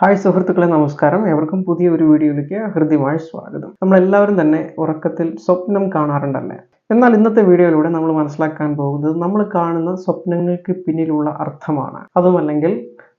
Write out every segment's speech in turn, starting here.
Hi സുഹൃത്തുക്കളെ നമസ്കാരം. എവർക്കും പുതിയ ഒരു വീഡിയോയിലേക്ക് ഹൃദ്യമായ സ്വാഗതം. നമ്മൾ എല്ലാവരും തന്നെ ഉറക്കത്തിൽ സ്വപ്നം കാണാറുണ്ടല്ലേ? എന്നാൽ ഇന്നത്തെ വീഡിയോയിലൂടെ നമ്മൾ മനസ്സിലാക്കാൻ പോകുന്നത് നമ്മൾ കാണുന്ന സ്വപ്നങ്ങൾക്ക് പിന്നിലുള്ള അർത്ഥമാണ്. അതുമല്ലെങ്കിൽ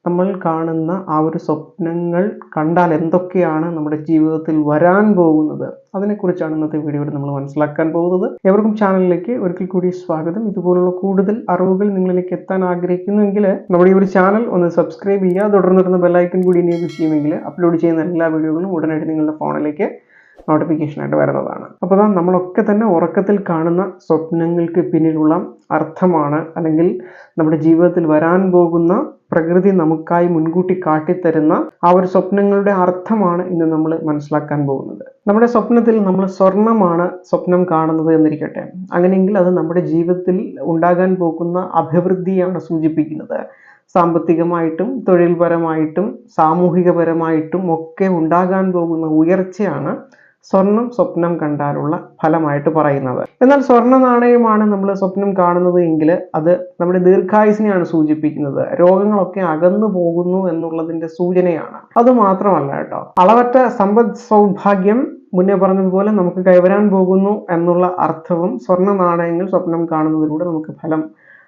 നമ്മൾ കാണുന്ന ആ ഒരു സ്വപ്നങ്ങൾ കണ്ടാൽ എന്തൊക്കെയാണ് നമ്മുടെ ജീവിതത്തിൽ വരാൻ പോകുന്നത്? അതിനെക്കുറിച്ചാണ് ഇന്നത്തെ വീഡിയോയിൽ നമ്മൾ മനസ്സിലാക്കാൻ പോകുന്നത്. എവർക്കും ചാനലിലേക്ക് ഒരിക്കൽ കൂടി സ്വാഗതം. ഇതുപോലുള്ള കൂടുതൽ അറിവുകൾ നിങ്ങളിലേക്ക് എത്താൻ ആഗ്രഹിക്കുന്നുവെങ്കിൽ നമ്മുടെ ഈ ഒരു ചാനൽ ഒന്ന് സബ്സ്ക്രൈബ് ചെയ്യുക. തുടർന്നിരുന്ന ബെല്ലൈക്കൺ കൂടി എനേബിൾ ചെയ്യുമെങ്കിൽ അപ്ലോഡ് ചെയ്യുന്ന എല്ലാ വീഡിയോകളും ഉടനടി നിങ്ങളുടെ ഫോണിലേക്ക് നോട്ടിഫിക്കേഷനായിട്ട് വരുന്നതാണ്. അപ്പോൾ അതാ നമ്മളൊക്കെ തന്നെ ഉറക്കത്തിൽ കാണുന്ന സ്വപ്നങ്ങൾക്ക് പിന്നിലുള്ള അർത്ഥമാണ് അല്ലെങ്കിൽ നമ്മുടെ ജീവിതത്തിൽ വരാൻ പോകുന്ന പ്രകൃതി നമുക്കായി മുൻകൂട്ടി കാട്ടിത്തരുന്ന ആ ഒരു സ്വപ്നങ്ങളുടെ അർത്ഥമാണ് ഇന്ന് നമ്മൾ മനസ്സിലാക്കാൻ പോകുന്നത്. നമ്മുടെ സ്വപ്നത്തിൽ നമ്മൾ സ്വർണമാണ് സ്വപ്നം കാണുന്നത് എന്നിരിക്കട്ടെ. അങ്ങനെയെങ്കിൽ അത് നമ്മുടെ ജീവിതത്തിൽ ഉണ്ടാകാൻ പോകുന്ന അഭിവൃദ്ധിയാണ് സൂചിപ്പിക്കുന്നത്. സാമ്പത്തികമായിട്ടും തൊഴിൽപരമായിട്ടും സാമൂഹികപരമായിട്ടും ഒക്കെ ഉണ്ടാകാൻ പോകുന്ന ഉയർച്ചയാണ് സ്വർണം സ്വപ്നം കണ്ടാലുള്ള ഫലമായിട്ട് പറയുന്നത്. എന്നാൽ സ്വർണ നാണയമാണ് നമ്മൾ സ്വപ്നം കാണുന്നത് എങ്കിൽ അത് നമ്മുടെ ദീർഘായുസിനെയാണ് സൂചിപ്പിക്കുന്നത്. രോഗങ്ങളൊക്കെ അകന്നു പോകുന്നു എന്നുള്ളതിന്റെ സൂചനയാണ്. അത് മാത്രമല്ല കേട്ടോ. അളവറ്റ സമ്പദ് സൗഭാഗ്യം മുന്നേ പറഞ്ഞതുപോലെ നമുക്ക് കൈവരാൻ പോകുന്നു എന്നുള്ള അർത്ഥവും സ്വർണ നാണയങ്ങൾ സ്വപ്നം കാണുന്നതിലൂടെ നമുക്ക് ഫലം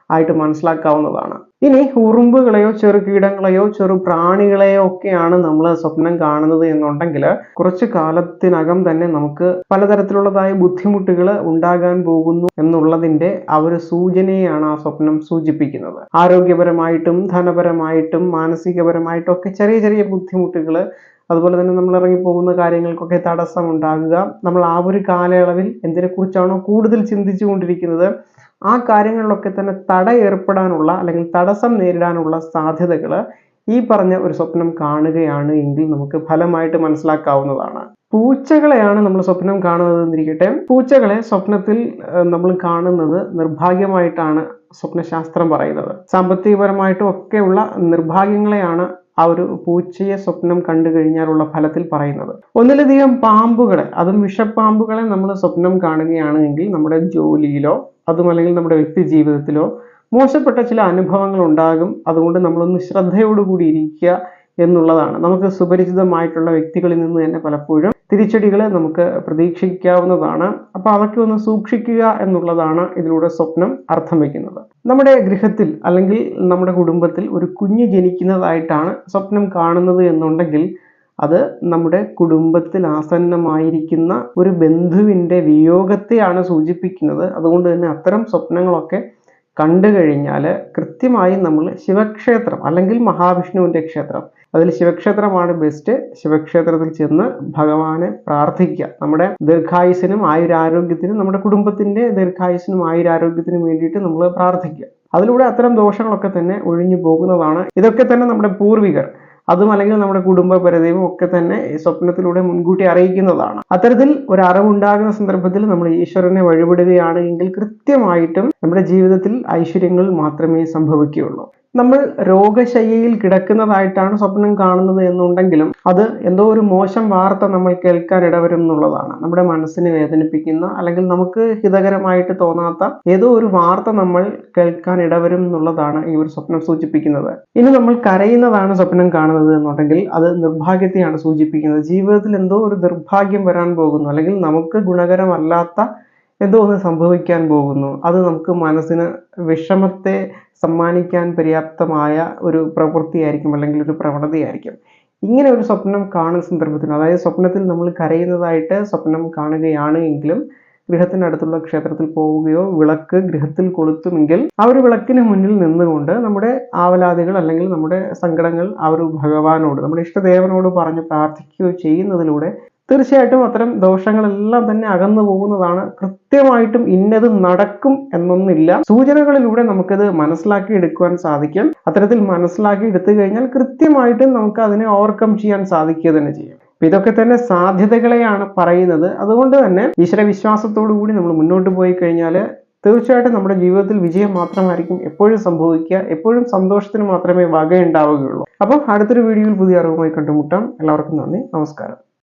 ആയിട്ട് മനസ്സിലാക്കാവുന്നതാണ്. ഇനി ഉറുമ്പുകളെയോ ചെറു കീടങ്ങളെയോ ചെറു പ്രാണികളെയോ ഒക്കെയാണ് നമ്മൾ സ്വപ്നം കാണുന്നത് എന്നുണ്ടെങ്കിൽ കുറച്ച് കാലത്തിനകം തന്നെ നമുക്ക് പലതരത്തിലുള്ളതായ ബുദ്ധിമുട്ടുകൾ ഉണ്ടാകാൻ പോകുന്നു എന്നുള്ളതിന്റെ ആ ഒരു സൂചനയാണ് ആ സ്വപ്നം സൂചിപ്പിക്കുന്നത്. ആരോഗ്യപരമായിട്ടും ധനപരമായിട്ടും മാനസികപരമായിട്ടും ഒക്കെ ചെറിയ ചെറിയ ബുദ്ധിമുട്ടുകൾ അതുപോലെ തന്നെ നമ്മൾ ഇറങ്ങി പോകുന്ന കാര്യങ്ങൾക്കൊക്കെ തടസ്സം ഉണ്ടാകുക നമ്മൾ ആ ഒരു കാലയളവിൽ എന്തിനെക്കുറിച്ചാണോ കൂടുതൽ ചിന്തിച്ചു കൊണ്ടിരിക്കുന്നത് ആ കാര്യങ്ങളിലൊക്കെ തന്നെ തട ഏർപ്പെടാനുള്ള അല്ലെങ്കിൽ തടസ്സം നേരിടാനുള്ള സാധ്യതകൾ ഈ പറഞ്ഞ ഒരു സ്വപ്നം കാണുകയാണ് എങ്കിൽ നമുക്ക് ഫലമായിട്ട് മനസ്സിലാക്കാവുന്നതാണ്. പൂച്ചകളെയാണ് നമ്മൾ സ്വപ്നം കാണുന്നത് എന്നിരിക്കട്ടെ. പൂച്ചകളെ സ്വപ്നത്തിൽ നമ്മൾ കാണുന്നത് നിർഭാഗ്യമായിട്ടാണ് സ്വപ്നശാസ്ത്രം പറയുന്നത്. സാമ്പത്തികപരമായിട്ടും ഒക്കെയുള്ള നിർഭാഗ്യങ്ങളെയാണ് ആ ഒരു പൂച്ചയെ സ്വപ്നം കണ്ടു കഴിഞ്ഞാലുള്ള ഫലത്തിൽ പറയുന്നത്. ഒന്നിലധികം പാമ്പുകളെ അതും വിഷപ്പാമ്പുകളെ നമ്മൾ സ്വപ്നം കാണുകയാണെങ്കിൽ നമ്മുടെ ജോലിയിലോ അതും അല്ലെങ്കിൽ നമ്മുടെ വ്യക്തി ജീവിതത്തിലോ മോശപ്പെട്ട ചില അനുഭവങ്ങൾ ഉണ്ടാകും. അതുകൊണ്ട് നമ്മളൊന്ന് ശ്രദ്ധയോടുകൂടി ഇരിക്കുക എന്നുള്ളതാണ്. നമുക്ക് സുപരിചിതമായിട്ടുള്ള വ്യക്തികളിൽ നിന്ന് തന്നെ പലപ്പോഴും തിരിച്ചടികൾ നമുക്ക് പ്രതീക്ഷിക്കാവുന്നതാണ്. അപ്പൊ അതൊക്കെ ഒന്ന് സൂക്ഷിക്കുക എന്നുള്ളതാണ് ഇതിലൂടെ സ്വപ്നം അർത്ഥം വയ്ക്കുന്നത്. നമ്മുടെ ഗൃഹത്തിൽ അല്ലെങ്കിൽ നമ്മുടെ കുടുംബത്തിൽ ഒരു കുഞ്ഞ് ജനിക്കുന്നതായിട്ടാണ് സ്വപ്നം കാണുന്നത് എന്നുണ്ടെങ്കിൽ അത് നമ്മുടെ കുടുംബത്തിൽ ആസന്നമായിരിക്കുന്ന ഒരു ബന്ധുവിന്റെ വിയോഗത്തെയാണ് സൂചിപ്പിക്കുന്നത്. അതുകൊണ്ട് തന്നെ അത്തരം സ്വപ്നങ്ങളൊക്കെ കണ്ടു കഴിഞ്ഞാൽ കൃത്യമായി നമ്മൾ ശിവക്ഷേത്രം അല്ലെങ്കിൽ മഹാവിഷ്ണുവിന്റെ ക്ഷേത്രം. അതിൽ ശിവക്ഷേത്രമാണ് ബെസ്റ്റ് ശിവക്ഷേത്രത്തിൽ ചെന്ന് ഭഗവാനെ പ്രാർത്ഥിക്കുക. നമ്മുടെ ദീർഘായുസിനും ആയുരാരോഗ്യത്തിനും നമ്മുടെ കുടുംബത്തിന്റെ ദീർഘായുസിനും ആയുരാരോഗ്യത്തിനും വേണ്ടിയിട്ട് നമ്മൾ പ്രാർത്ഥിക്കുക. അതിലൂടെ അത്തരം ദോഷങ്ങളൊക്കെ തന്നെ ഒഴിഞ്ഞു പോകുന്നതാണ്. ഇതൊക്കെ തന്നെ നമ്മുടെ പൂർവികർ അതും അല്ലെങ്കിൽ നമ്മുടെ കുടുംബ പരിധിയും ഒക്കെ തന്നെ സ്വപ്നത്തിലൂടെ മുൻകൂട്ടി അറിയിക്കുന്നതാണ്. അത്തരത്തിൽ ഒരു അറിവുണ്ടാകുന്ന സന്ദർഭത്തിൽ നമ്മൾ ഈശ്വരനെ വഴിപെടുകയാണ് എങ്കിൽ കൃത്യമായിട്ടും നമ്മുടെ ജീവിതത്തിൽ ഐശ്വര്യങ്ങൾ മാത്രമേ സംഭവിക്കുകയുള്ളൂ. നമ്മൾ രോഗശയ്യയിൽ കിടക്കുന്നതായിട്ടാണ് സ്വപ്നം കാണുന്നത് എന്നുണ്ടെങ്കിലും അത് എന്തോ ഒരു മോശം വാർത്ത നമ്മൾ കേൾക്കാൻ ഇടവരും എന്നുള്ളതാണ്. നമ്മുടെ മനസ്സിനെ വേദനിപ്പിക്കുന്ന അല്ലെങ്കിൽ നമുക്ക് ഹിതകരമായിട്ട് തോന്നാത്ത ഏതോ ഒരു വാർത്ത നമ്മൾ കേൾക്കാൻ ഇടവരും എന്നുള്ളതാണ് ഈ ഒരു സ്വപ്നം സൂചിപ്പിക്കുന്നത്. ഇനി നമ്മൾ കരയുന്നതാണ് സ്വപ്നം കാണുന്നത് എന്നുണ്ടെങ്കിൽ അത് നിർഭാഗ്യത്തെയാണ് സൂചിപ്പിക്കുന്നത്. ജീവിതത്തിൽ എന്തോ ഒരു നിർഭാഗ്യം വരാൻ പോകുന്നു. അല്ലെങ്കിൽ നമുക്ക് ഗുണകരമല്ലാത്ത എന്തോ ഒന്ന് സംഭവിക്കാൻ പോകുന്നു. അത് നമുക്ക് മനസ്സിന് വിഷമത്തെ സമ്മാനിക്കാൻ പര്യാപ്തമായ ഒരു പ്രവൃത്തിയായിരിക്കും അല്ലെങ്കിൽ ഒരു പ്രവണതയായിരിക്കും. ഇങ്ങനെ ഒരു സ്വപ്നം കാണുന്ന സന്ദർഭത്തിൽ അതായത് സ്വപ്നത്തിൽ നമ്മൾ കരയുന്നതായിട്ട് സ്വപ്നം കാണുകയാണ് എങ്കിലും ഗൃഹത്തിനടുത്തുള്ള ക്ഷേത്രത്തിൽ പോവുകയോ വിളക്ക് ഗൃഹത്തിൽ കൊളുത്തുമെങ്കിൽ ആ ഒരു വിളക്കിന് മുന്നിൽ നിന്നുകൊണ്ട് നമ്മുടെ ആവലാതികൾ അല്ലെങ്കിൽ നമ്മുടെ സങ്കടങ്ങൾ ആ ഒരു ഭഗവാനോട് നമ്മുടെ ഇഷ്ടദേവനോട് പറഞ്ഞ് പ്രാർത്ഥിക്കുകയോ ചെയ്യുന്നതിലൂടെ തീർച്ചയായിട്ടും അത്തരം ദോഷങ്ങളെല്ലാം തന്നെ അകന്നു പോകുന്നതാണ്. കൃത്യമായിട്ടും ഇന്നത് നടക്കും എന്നൊന്നില്ല. സൂചനകളിലൂടെ നമുക്കത് മനസ്സിലാക്കി എടുക്കുവാൻ സാധിക്കും. അത്തരത്തിൽ മനസ്സിലാക്കി എടുത്തു കഴിഞ്ഞാൽ കൃത്യമായിട്ടും നമുക്ക് അതിനെ ഓവർകം ചെയ്യാൻ സാധിക്കുക തന്നെ ചെയ്യും. ഇതൊക്കെ തന്നെ സാധ്യതകളെയാണ് പറയുന്നത്. അതുകൊണ്ട് തന്നെ ഈശ്വര വിശ്വാസത്തോടു കൂടി നമ്മൾ മുന്നോട്ട് പോയി കഴിഞ്ഞാൽ തീർച്ചയായിട്ടും നമ്മുടെ ജീവിതത്തിൽ വിജയം മാത്രമായിരിക്കും എപ്പോഴും സംഭവിക്കുക. എപ്പോഴും സന്തോഷത്തിന് മാത്രമേ വകയുണ്ടാവുകയുള്ളൂ. അപ്പം അടുത്തൊരു വീഡിയോയിൽ പുതിയ അറിവുമായി കണ്ടുമുട്ടാം. എല്ലാവർക്കും നന്ദി. നമസ്കാരം.